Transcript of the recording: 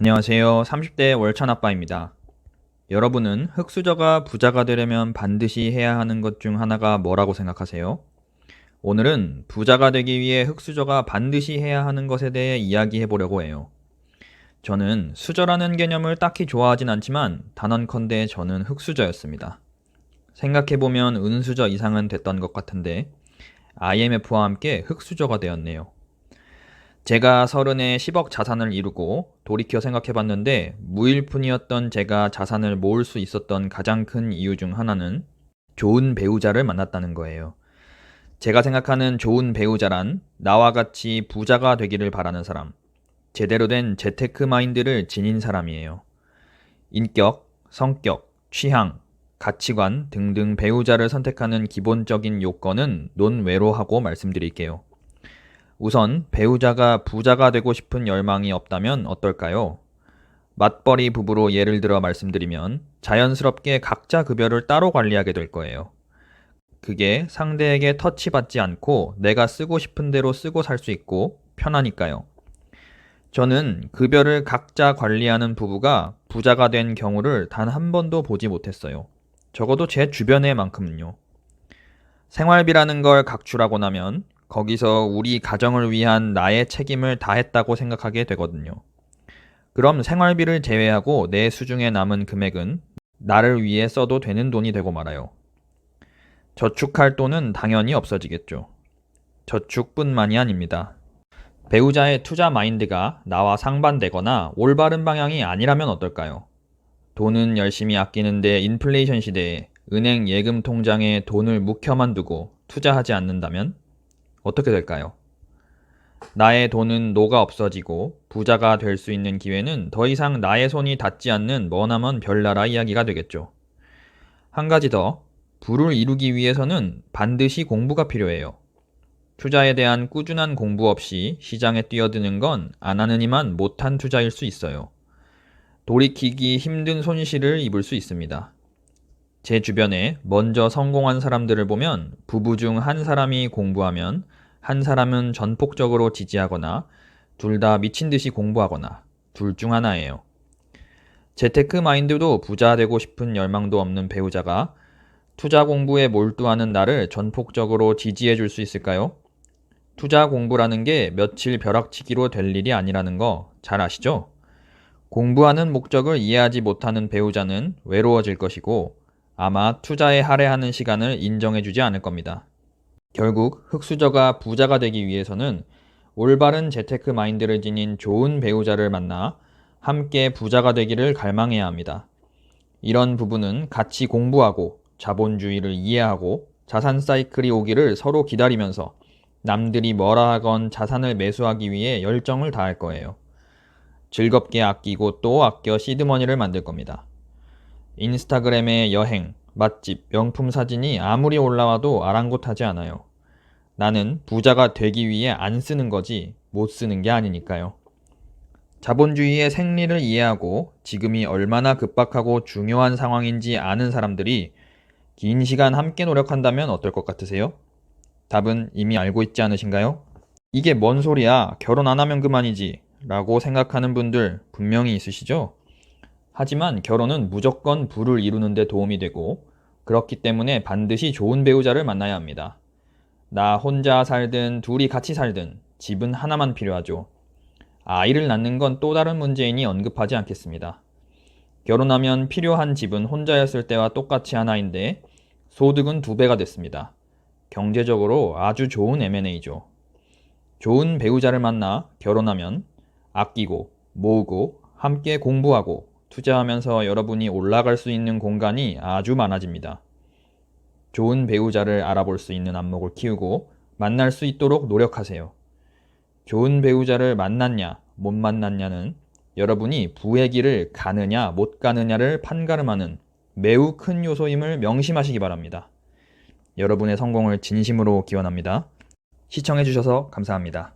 안녕하세요. 30대 월찬 아빠입니다. 여러분은 흑수저가 부자가 되려면 반드시 해야 하는 것 중 하나가 뭐라고 생각하세요? 오늘은 부자가 되기 위해 흑수저가 반드시 해야 하는 것에 대해 이야기해 보려고 해요. 저는 수저라는 개념을 딱히 좋아하진 않지만 단언컨대 저는 흑수저였습니다. 생각해보면 은수저 이상은 됐던 것 같은데 IMF와 함께 흑수저가 되었네요. 제가 서른에 10억 자산을 이루고 돌이켜 생각해봤는데 무일푼이었던 제가 자산을 모을 수 있었던 가장 큰 이유 중 하나는 좋은 배우자를 만났다는 거예요. 제가 생각하는 좋은 배우자란 나와 같이 부자가 되기를 바라는 사람, 제대로 된 재테크 마인드를 지닌 사람이에요. 인격, 성격, 취향, 가치관 등등 배우자를 선택하는 기본적인 요건은 논외로 하고 말씀드릴게요. 우선 배우자가 부자가 되고 싶은 열망이 없다면 어떨까요? 맞벌이 부부로 예를 들어 말씀드리면 자연스럽게 각자 급여를 따로 관리하게 될 거예요. 그게 상대에게 터치받지 않고 내가 쓰고 싶은 대로 쓰고 살 수 있고 편하니까요. 저는 급여를 각자 관리하는 부부가 부자가 된 경우를 단 한 번도 보지 못했어요. 적어도 제 주변에만큼은요. 생활비라는 걸 각출하고 나면 거기서 우리 가정을 위한 나의 책임을 다했다고 생각하게 되거든요. 그럼 생활비를 제외하고 내 수중에 남은 금액은 나를 위해 써도 되는 돈이 되고 말아요. 저축할 돈은 당연히 없어지겠죠. 저축뿐만이 아닙니다. 배우자의 투자 마인드가 나와 상반되거나 올바른 방향이 아니라면 어떨까요? 돈은 열심히 아끼는데 인플레이션 시대에 은행 예금 통장에 돈을 묵혀만 두고 투자하지 않는다면 어떻게 될까요? 나의 돈은 녹아 없어지고 부자가 될 수 있는 기회는 더 이상 나의 손이 닿지 않는 머나먼 별나라 이야기가 되겠죠. 한 가지 더, 부를 이루기 위해서는 반드시 공부가 필요해요. 투자에 대한 꾸준한 공부 없이 시장에 뛰어드는 건 안 하는 이만 못한 투자일 수 있어요. 돌이키기 힘든 손실을 입을 수 있습니다. 제 주변에 먼저 성공한 사람들을 보면 부부 중 한 사람이 공부하면 한 사람은 전폭적으로 지지하거나 둘 다 미친 듯이 공부하거나 둘 중 하나예요. 재테크 마인드도 부자 되고 싶은 열망도 없는 배우자가 투자 공부에 몰두하는 나를 전폭적으로 지지해 줄 수 있을까요? 투자 공부라는 게 며칠 벼락치기로 될 일이 아니라는 거 잘 아시죠? 공부하는 목적을 이해하지 못하는 배우자는 외로워질 것이고 아마 투자에 할애하는 시간을 인정해 주지 않을 겁니다. 결국 흑수저가 부자가 되기 위해서는 올바른 재테크 마인드를 지닌 좋은 배우자를 만나 함께 부자가 되기를 갈망해야 합니다. 이런 부분은 같이 공부하고 자본주의를 이해하고 자산 사이클이 오기를 서로 기다리면서 남들이 뭐라 하건 자산을 매수하기 위해 열정을 다할 거예요. 즐겁게 아끼고 또 아껴 시드머니를 만들 겁니다. 인스타그램에 여행, 맛집, 명품 사진이 아무리 올라와도 아랑곳하지 않아요. 나는 부자가 되기 위해 안 쓰는 거지 못 쓰는 게 아니니까요. 자본주의의 생리를 이해하고 지금이 얼마나 급박하고 중요한 상황인지 아는 사람들이 긴 시간 함께 노력한다면 어떨 것 같으세요? 답은 이미 알고 있지 않으신가요? 이게 뭔 소리야? 결혼 안 하면 그만이지. 라고 생각하는 분들 분명히 있으시죠? 하지만 결혼은 무조건 부를 이루는 데 도움이 되고 그렇기 때문에 반드시 좋은 배우자를 만나야 합니다. 나 혼자 살든 둘이 같이 살든 집은 하나만 필요하죠. 아이를 낳는 건 또 다른 문제이니 언급하지 않겠습니다. 결혼하면 필요한 집은 혼자였을 때와 똑같이 하나인데 소득은 두 배가 됐습니다. 경제적으로 아주 좋은 M&A죠. 좋은 배우자를 만나 결혼하면 아끼고 모으고 함께 공부하고 투자하면서 여러분이 올라갈 수 있는 공간이 아주 많아집니다. 좋은 배우자를 알아볼 수 있는 안목을 키우고 만날 수 있도록 노력하세요. 좋은 배우자를 만났냐, 못 만났냐는 여러분이 부의 길을 가느냐, 못 가느냐를 판가름하는 매우 큰 요소임을 명심하시기 바랍니다. 여러분의 성공을 진심으로 기원합니다. 시청해주셔서 감사합니다.